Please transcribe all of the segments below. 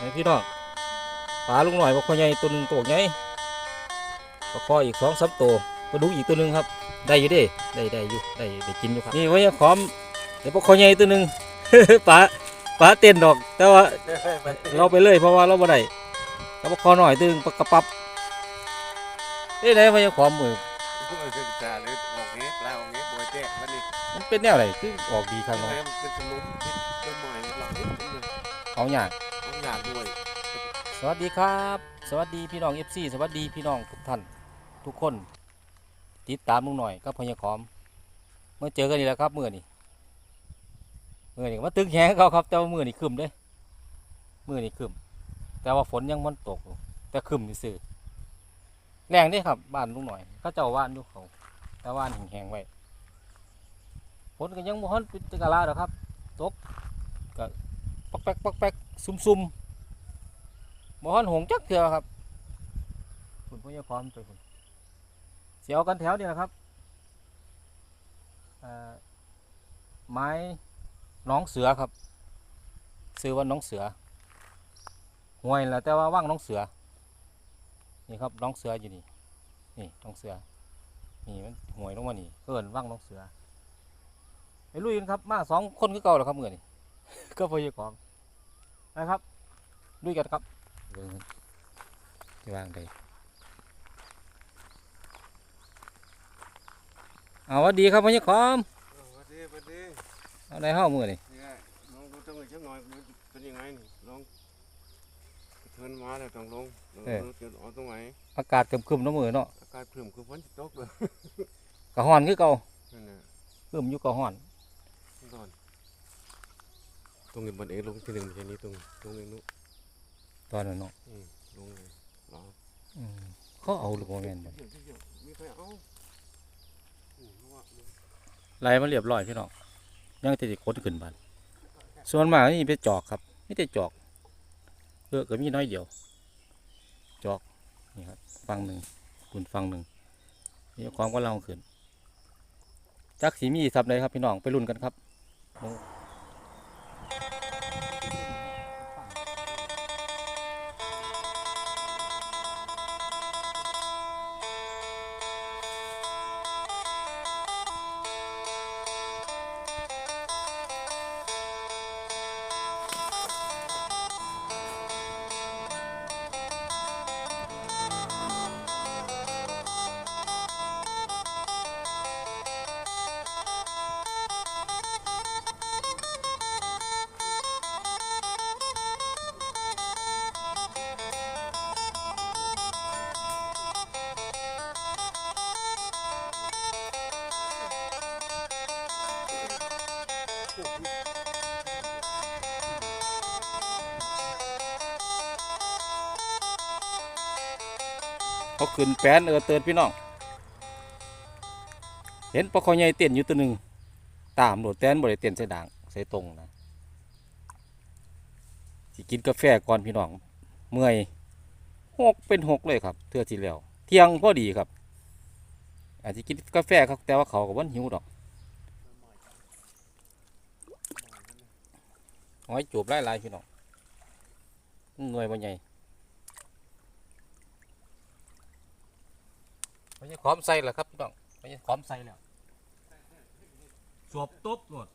นี่พี่น้องปลาลุงหน่อยปลาคอใหญ่ตัวหนึ่งตัวใหญ่ปลาคออีกสองสามตัวปลาดุกอีกตัวหนึ่งครับ ได้อยู่เดิได้ได้อยู่ได้ได้กินอยู่ครับนี่ไว้ขอมเดี๋ยวปลาคอใหญ่ตัวหนึ่งปลาปลาเต้นดอก แต่ว่าเราไปเลยเพราะว่าเราบ่ได้แล้วปลาคอหน่อยตัวหนึงปลากระปับเอ้ยไหนไว้ขอมมือพวกเราศึกษาเลยออกเงี้ยปลาออกเงี้ยบัวแจ๊กมันนี่มันเป็นแนวไหนคือออกดีครับทำเนาะไมมันเป็นสลุมที่ต้นไม้หลังนี้เป็นเอาอย่างต้อ งาดด้วย สวัสดีครับ สวัสดีพี่น้องเอฟซีสวัสดีพี่น้องทุกท่านทุกคน ติดตามลุงหน่อยก็พญาคอม เมื่อเจอกันนี่แหละครับเมื่อนี่เมื่อนี่มาตึงแขงเขาครับแต่ว่ามื่อนี่คืมเด้มื่อนี่คืมแต่ว่าฝนยังมันตกอยู่แต่คืมซื่อแรงเด้ครับบ้านลุงหน่อยเขาเจ้าว่านอยู่เขาแต่ว่านแห้งๆไว้ฝนก็ยังบ่ฮอนป็นตะกะลาดอกครับตกก็ปักแป๊กปักแป๊ก ซุ่มๆบ่ฮอนหงจักเถื่อครับคุณพ่อจะพร้อมไปคุณเสียวกันแถวนี่แหละครับไม้น้องเสือครับ ซื้อว่าน้องเสือห่วยแหละแต่ว่าว่างน้องเสือ นี่ครับน้องเสืออยู่นี่นี่น้องเสือนี่มันห่วยลงมานี่เอิ้นว่างน้องเสือไปลุยนครับมาสองคนคือเก่าแล้วครับเมื่อนี่ก็พอจะของ นะครับลุยกันครับเบิ่งที่วางได้เอาหวัดดีครับพ่อใหญ่คอมสวัสดีสวัสดีเอาได้ห้ามือนี่เนี่ยลองดูจังเลยจังหน่อยเป็นยังไงนี่ลองเทินมาแล้วต้องลงลองดูจะเอาตรงไหนอากาศครึมๆเน้ำมือเนาะอากาศเพิ่มคือฝนจะตกเลยกะฮ้อนคือเก่านั่นน่ะครึมอยู่กะฮ้อนก่อน ตรงนี้บันเองลงที่หนึ่งไม่ใช่นี้ตรงตรงนี้นู้ตอนนั้นเนาะอืมลงเลยรออืมเขาเอาหรือบ่แม่นบ่เดี๋ยวเดี๋ยวมีใครเอาอืมเพราะว่ามันไล่มาเรียบร้อยพี่น้องยังแต่สิขนขึ้นบ้านส่วนมากนี่เป็นจอกครับไม่ได้จอกเออก็มีน้อยเดียว จอกนี่ครับฟังหนึ่งคุณฟังหนึ่งนี่ความก็เล่าขึ้นจักสีมีทับใดครับพี่น้องไปรุ่นกันครับ เขาขึ้นแปนเออเตือนพี่น้อง เห็นปลาคอใหญ่เต้นอยู่ตัวหนึ่งตามโดดแต้นบริเต้นใส่ด่างใส่ตรงนะสิกินกาแฟก่อนพี่น้อง เมื่อยหกเป็นหกเลยครับเทื่อที่แล้ว เที่ยงพอดีครับ อาจจะกินกาแฟครับแต่ว่าเขากับวันหิวดอก หอยจูบไล่ลายพี่น้องหน่วยบ่ใหญ่ไม่ใช่ขอมใส่เหรอครับพี่น้องไม่ใช่ขอมใส่แล้วสวบตุ๊บหมด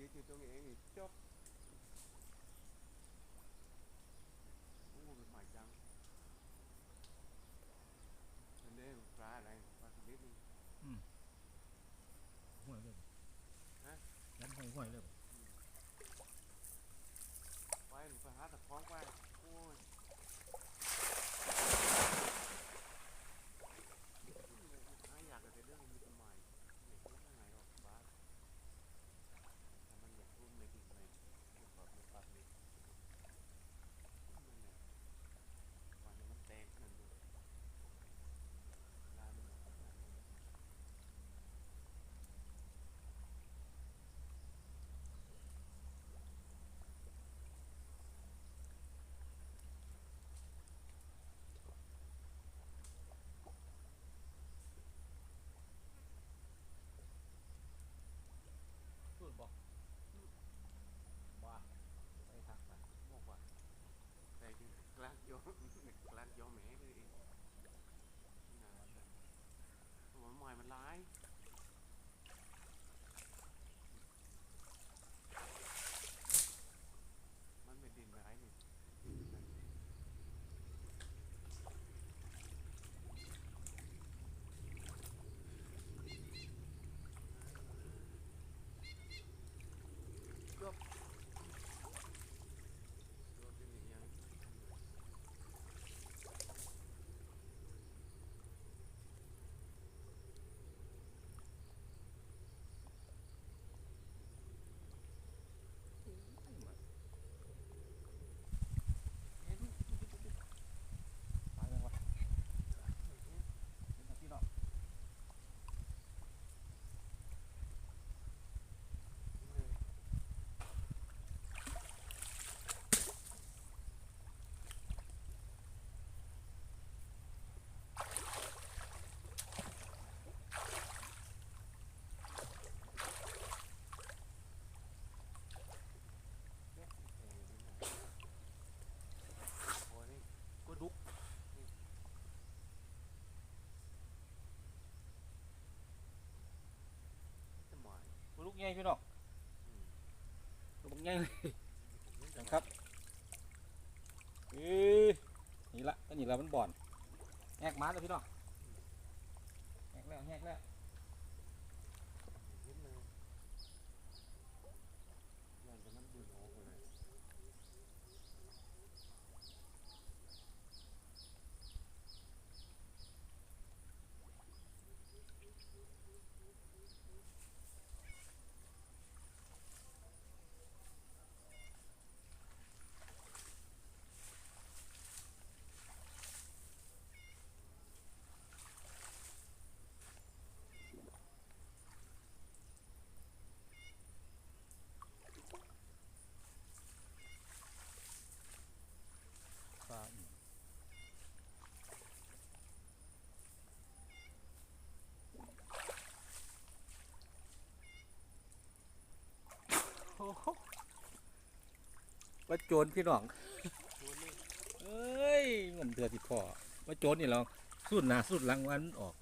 ยืดอยู่ตรงนี้เองนี่จบโอ้เป็นหมายจังอันนี้ปลาอะไรปลาชนิดนึง ห่วยเลย ฮะ ยันห่วย ก็ดุกใหญ่พี่น้องอืมก็บักใหญ่เลยผมเล่นจังครับเอ้ยนี่ละก็นี่ละมันบ่อนแหกมาแล้วพี่น้องแหกแล้วแหกแล้ว เล่นเลยย้อนจะมันดูโง่เลย ปลาอีกโอ้โห ว่าโจรพี่น้องเอ้ยงมเดือดติดคอว่าโจรนี่เราสุดหนาสุดหลังมันออก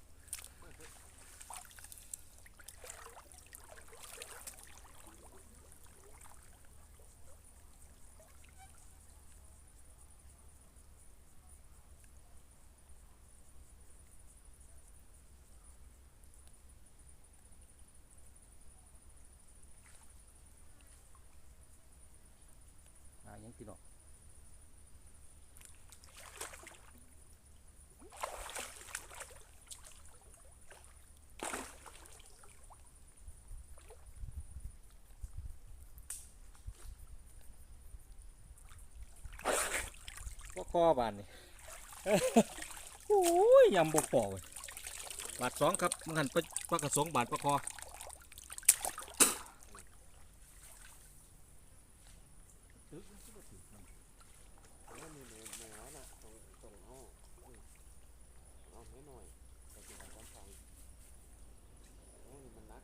คอบานนี่โอ้ยยำบกปอกเลยบาทสองครับมันหันปปลากระสงบาทปลาคอ แล้วมีเนื้อเนื้อน่ะตรงตรงอ้ออืมเอาให้หน่อยแต่กินกับฟังโอ้นี่มันนัก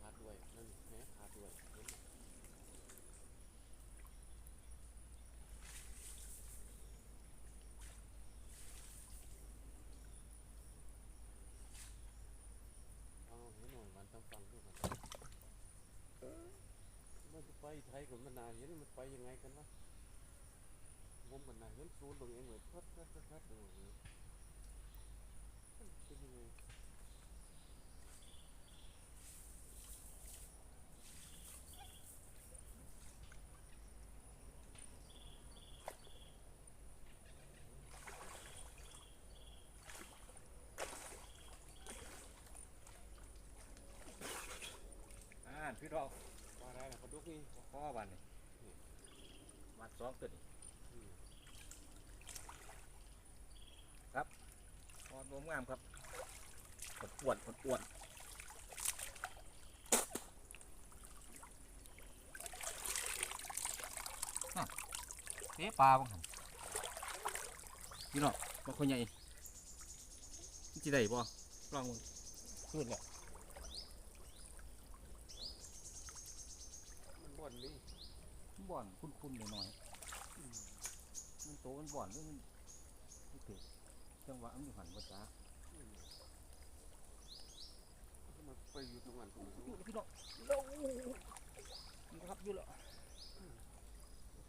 ขาดด้วยนั่นแหมขาดด้วยเห็นไหมเอาให้หน่อยมันต้องฟังด้วยกัน มันไปไทยกับมันนานเห็นมันไปยังไงกันวะงมกันนานเห็นซูนตรงเองเลยพัดพัดพัดพัดดูอย่างนี้เป็นยังไงอ่าพี่น้อง ว่าได้นะเขาดุกนี่คอบานนี่บาทสองตัวนี่อืมพอดงามครับอดอ้วดอ้วนอะเอ๊ะปลาบ้างนพี่น้องบางคนใหญ่จีได้บ่ลองมึงขึ้นแล้ว มันบ่อนนี่บ่อนคุ้นๆหน่อยมันโตมันบ่อนหรือมันมันเกิดจังหวะมันอยู่หันบ่จ้ามันไปอยู่ตรงนั้นตรงอยู่นู้นพี่น้องเร็วนี่ครับอยู่แล้ว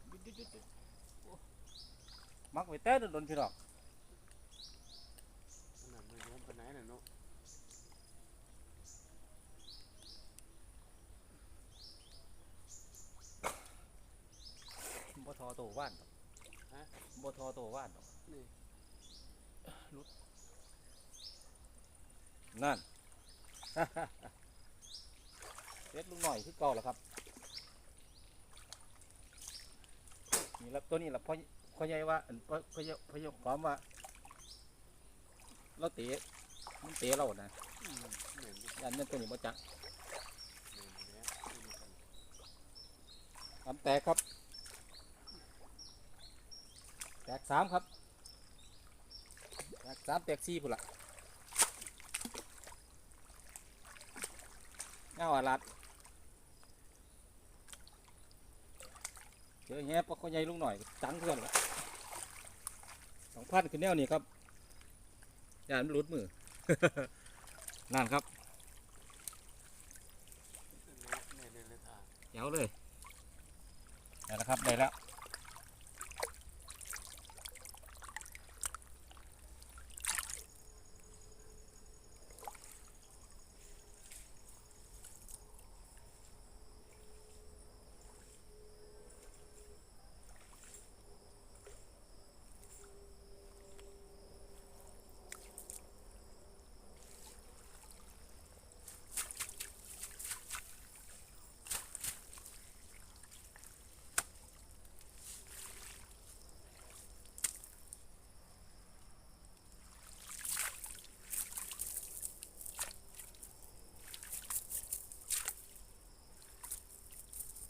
หยุดหยุดหยุดหยุดโอ้มักไว้แต่โดนๆพี่น้องขนาดไม่ล้มไปไหนน่ะเนาะ บ่ทอโต ว่านดอกฮะบ่ทอโตว่านดอกนี่นั่น เล็ดลุงหน่อยคือเก่าแล้วครับนี่ละตัวนี้ละพ่อพ่อใหญ่ว่าอันพ่อพ่อใหญ่พ่อใหญ่ความว่า เราเตะมันเตะเรานะอืมเหม็นดิยันนั่นตัวนี้บ่จักเหม็นแล้วนี่มันกันทำแตกครับ แตกสามครับ แตกสามแตกสี่พุ่นละเงาอาลัดเจอแง่ปะเขาใหญ่ลุงหน่อย จังเพื่อนละสองพันคือแนวนี้ครับอย่ามันหลุดมือ นั่นครับแม่เลยเลยทางเดี๋ยวเลยได้แล้วครับ ได้แล้ว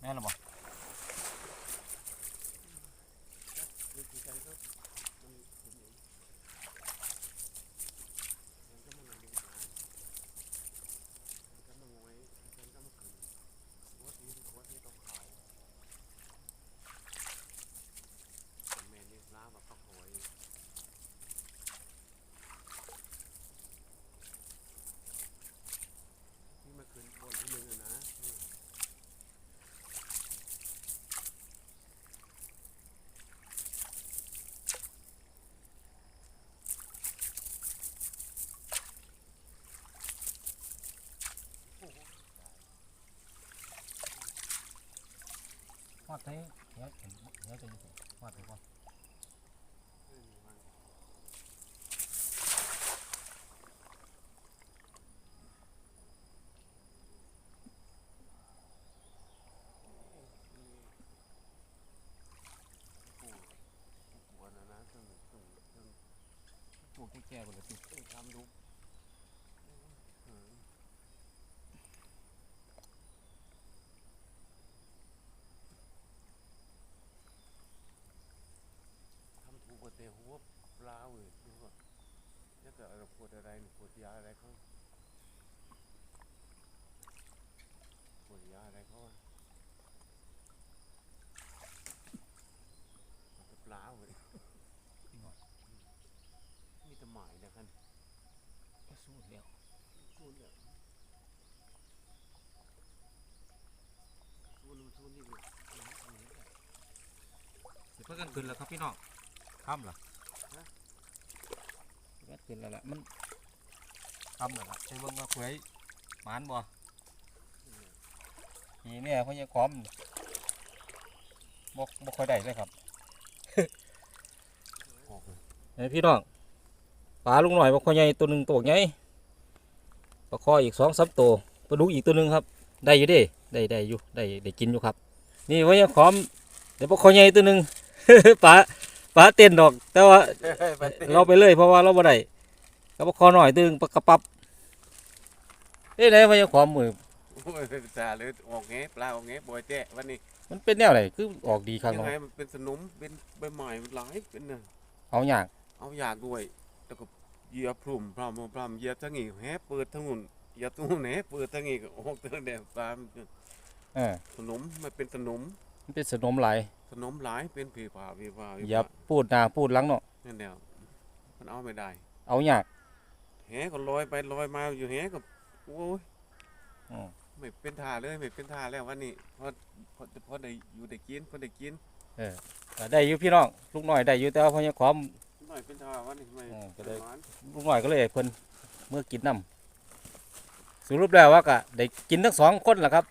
แม่นหรอบ่ นี่คือใจก็มันผมเองมันก็มานำดูหามันก็มางวยมันก็มาขึ้นวัดนี้คือวัดนี้ต้องขาวแต่แม่นี่ล้าแบบปักหอยนี่มาขึ้นบนที่หนึ่งอะนะนี่ วาดไทยเนี้ยเห็นเนี้ยจะอยู่วาดไปก่อน ไม่มีมันปู่ปู่อันนั้นนะซึ่งซึ่งซึ่ง พวกแก่ๆคนละที ซึ่งทำดูเออทำถูกกว่าเตะหัวปลาเว้ยดูว่า แล้วก็เอาขวดอะไรนี่ขวดยาอะไรเขาขวดยาอะไรเขาอะเอาแต่ปลาเว้ยมีแต่หมายนะครับสู้แล้วทุนเนี่ยทุนทุนนี่เลยสิเพิ่งกันขึ้นแล้วครับพี่น้องค่ำเหรอ เพิ่งขึ้นแล้วแหละมันค่ำแล้วล่ะใช้เบิ่งว่าเผยหมานบ่นี่เนี่ยเขาจะความบ่บ่ค่อยได้เลยครับออกเลยเฮ้ยพี่น้องปลาลุงหน่อยปลาคอใหญ่ตัวหนึ่งตัวใหญ่ปลาคออีกสองสามตัวปลาดุกอีกตัวหนึ่งครับ ได้อยู่เดิได้ได้อยู่ได้ได้กินอยู่ครับ นี่ไว้ยังขอมเดี๋ยวปลาคอใหญ่ตัวหนึ่งปลา ปลาเต้นดอก แต่ว่าไปเตะเราไปเลยเพราะว่าเราบ่ได้กับปลาคอหน่อยตัวหนึงปลากระปับเอ้ยไหนไว้ยังขอมมือโอ้ยจ่าเลยออกเงี้ยปลาออกเงี้ยบ่อยแจ้วันนี้ มันเป็นแนวไหนคือออกดีครับยังเนาะไงมันเป็นสนุมเป็นใบไม้มันหลายเป็นน่ะเอาอย่างเอาอยากด้วยแล้วก็เหยียบพรุ่มพรำพรำเหยียบทั้งอีกแฮเปิดทั้งหุ่นเหยียบทั้งหุ่นแฮเปิดทั้งอีกออกทั้งแดงปลามันเออสนุมมันเป็นสนุม มันเป็นสนมหลายขนมหลายเป็นผีผ่าผีผ่าผีอย่าผ่าพูดหน้าพูดหลังเนาะนั่นแหละมันเอาไม่ได้ เอายากแหก็ลอยไปลอยมาอยู่แหก็โอ้ยอืมไม่เป็นท่าเลยไม่เป็นท่าแล้ววันนี้เพราะเพราะเพราะได้อยู่ได้กินเพราะได้กินก็ได้อยู่พี่น้องลูกน้อยได้อยู่แต่ว่าพญาความหน่อยเป็นท่าวันนี้ไม่อืมก็ได้หวานลูกน้อยก็เลยให้เพิ่นเมื่อกินน้ำสรุปแล้วว่าก็ได้กินทั้งสองคนแหละครับ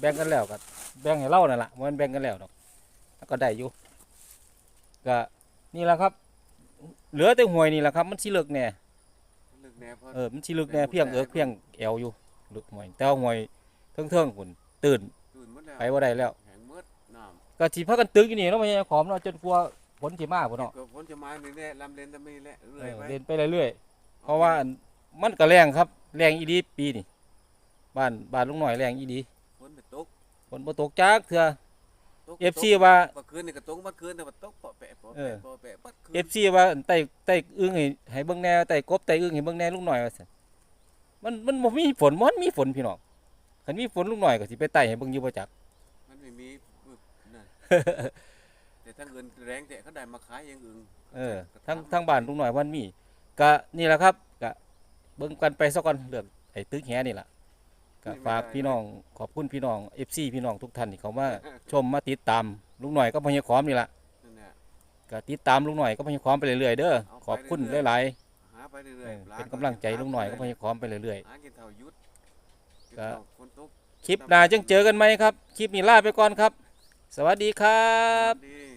แบ่งกันแล้วก็แบ่งให้เล่านั่นแหละมันแบ่งกันแล้วดอกแล้วก็ได้อยู่ก็นี่แหละครับ เหลือแต่หวยนี่แหละครับมันสิเลิกแน่ลึกแน่เพราะเออมันสิเลิกแน่เพียงเอิกเพียงแอวอยู่เลิกหวยแต่ว่าหวยเทิงๆหุ่นตื่นตื่นหมดแล้วไปบ่ได้แล้วแข็งหมืดน้ำก็สิพากันตึกอยู่นี่เนาะพญาขอมเนาะจนกลัวฝนสิมาพุ่นเนาะก็ฝนจะมานี่แหละลำเลนจะมีแหละเอเรื่อยอไปเล่นไปเรื่อยๆเพราะว่ามันก็แรงครับ แรงอีดีปีนี่บ้านบ้านลุงหน่อยแรงอีดีฝนไปตกฝ นบ่ตกจักเถื่อตก FC ว่าเมื่อคืนนี่ก็ตกเมื่อคืนแต่ว่าตกเปาะแปะเปาะเอแปะอเปาะแปะบัดคืน FC ว่าไต่ไต่อึ้งให้ให้เบิ่งแหน่ไต่กบไต่อึ้งให้เบิ่งแหน่ลุงหน่อยว่าซั่นมันมันบ่มีฝนบ่มันมีฝนพี่น้องคันมีฝนลุงหน่อยก็สิไปไต่ให้เบิ่งอยู่บ่จัก มันไม่มีนั่นแต่ทั้งเงินแรงแต่เขาได้มาขายอย่างอื่นเออทั้งทั้งบ้านลุงหน่อยมันมีก็นี่แหละครับก็เบิ่งกันไปซะก่อนเรื่องไอ้ตึกแหนี่ล่ะ ก็ฝากพี่น้องขอบคุณพี่น้อง FC พี่น้องทุกท่านที่เขามาชมมาติดตามลุงหน่อยก็พญาขอมนี่ล่ะนั่นแหละก็ติดตามลุงหน่อยก็พญาขอมไปเรื่อยๆเด้อเอาไปขอบคุณเรื่อยๆหลายหาไปๆเรื่เออยอๆเป็นกำลังใจลุงหน่อยก็พญาขอมไปเรื่อยหากินเท่ายุทธกินก็เท่าคนตกๆคลิปหน้าจึงเจอกันไหมครับ คลิปนี้ลาไปก่อนครับ สวัสดีครับดี